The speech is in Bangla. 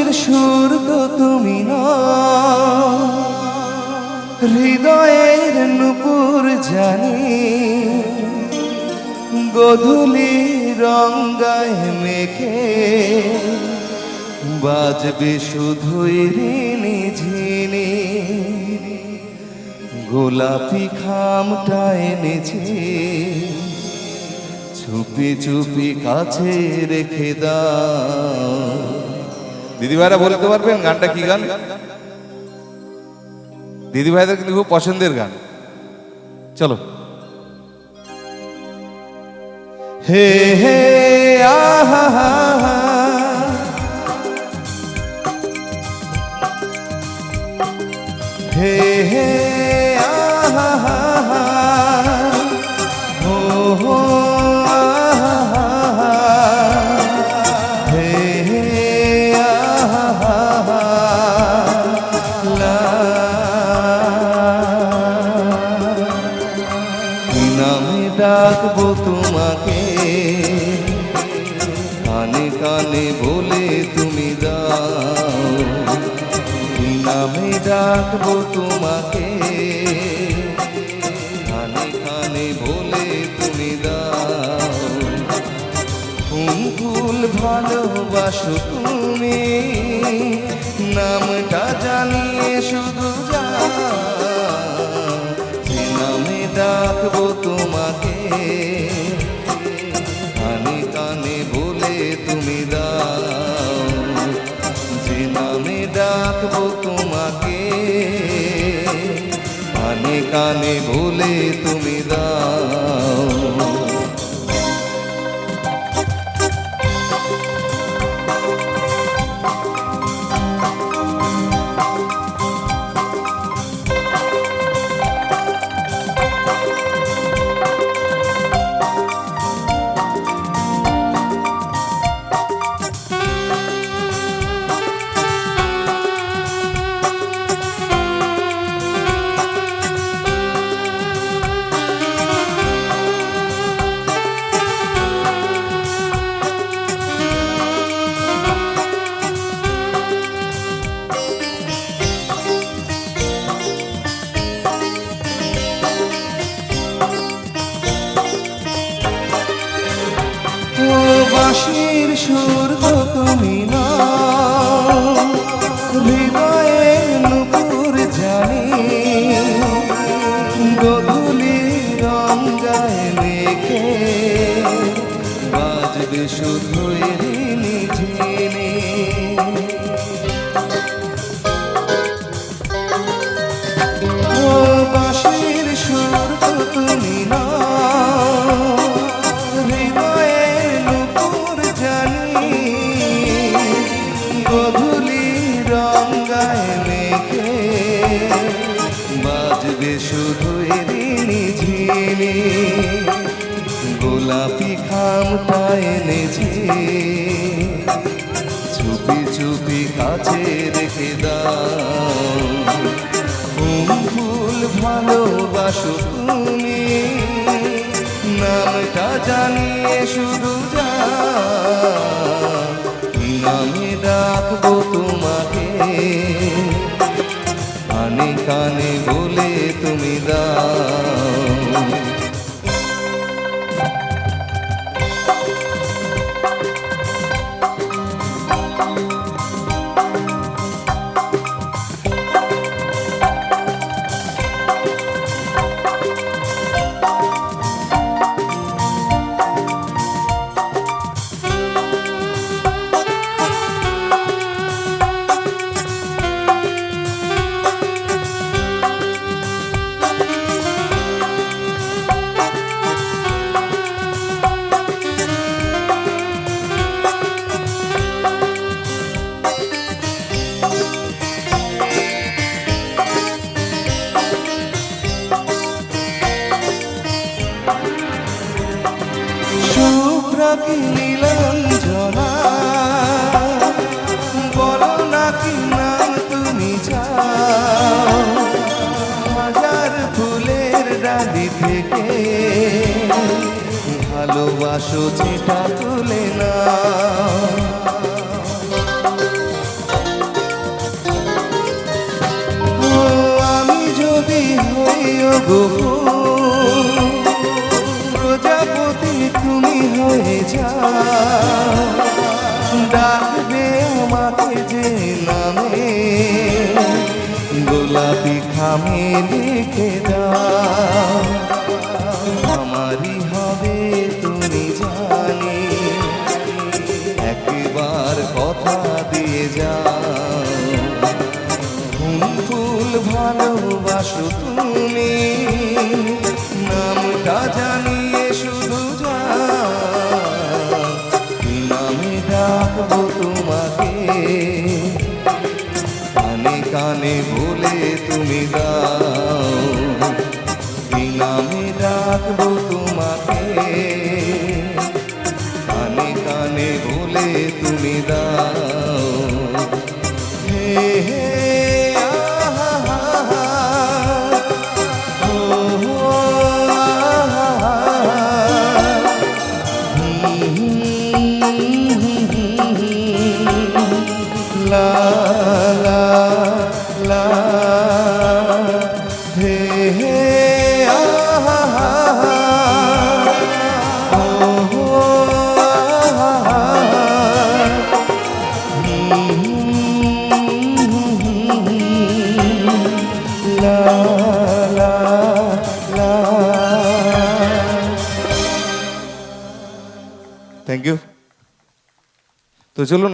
বাঁশির সুর তো তুমি না হৃদয়ের নুপুর জানি, গধুলি রঙ্গায় মেখে বাজবে শুধুই ঋণি ঝিনি। গোলাপি খামটা এনেছি, চুপি চুপি কাছে রেখে দাও। দিদি ভাইরা বলতে পারবেন গানটা কি গান? দিদি ভাইদের কিন্তু খুব পছন্দের গান। চলো। হে হে, আহা হা ডাকবো তোমাকে। কানে কানে বলে তুমি দাও। কি নামে ডাকবো তোমাকে। কানে কানে বলে তুমি দাও। ফুল ভালোবাসো তুমি। নামটা জানিয়ে শুধু যাও। ডাকবো তোমাকে। কানে কানে বলে তুমি দাও, যে নামে ডাকবো তোমাকে। কানে কানে বলে তুমি মেখে বাজবে শুধু ঋণি ঝিনি গোলাপি খামটা এনেছি চুপি চুপি কাছে রেখে দাও। ফুল ভালোবাসো তুমি। নামটা জানিয়ে শুধু কি নামে ডাকবো তোমাকে। কানে কানে বলে তুমি দাও। নীলাঞ্জনা, বলো না কি নাম তুমি হাজার ফুলের ডালি থেকে ভালোবাসো যেটা তুলে না আমি যদি হইও গো ডাকবে আমাকে যে নামে, গোলাপি খামে লিখে দাও। আমারই হবে তুমি জানি, একবার কথা দিয়ে যাও। ফুল ভালোবাসো তুমি। भोले तुम्हें दा Entonces yo lo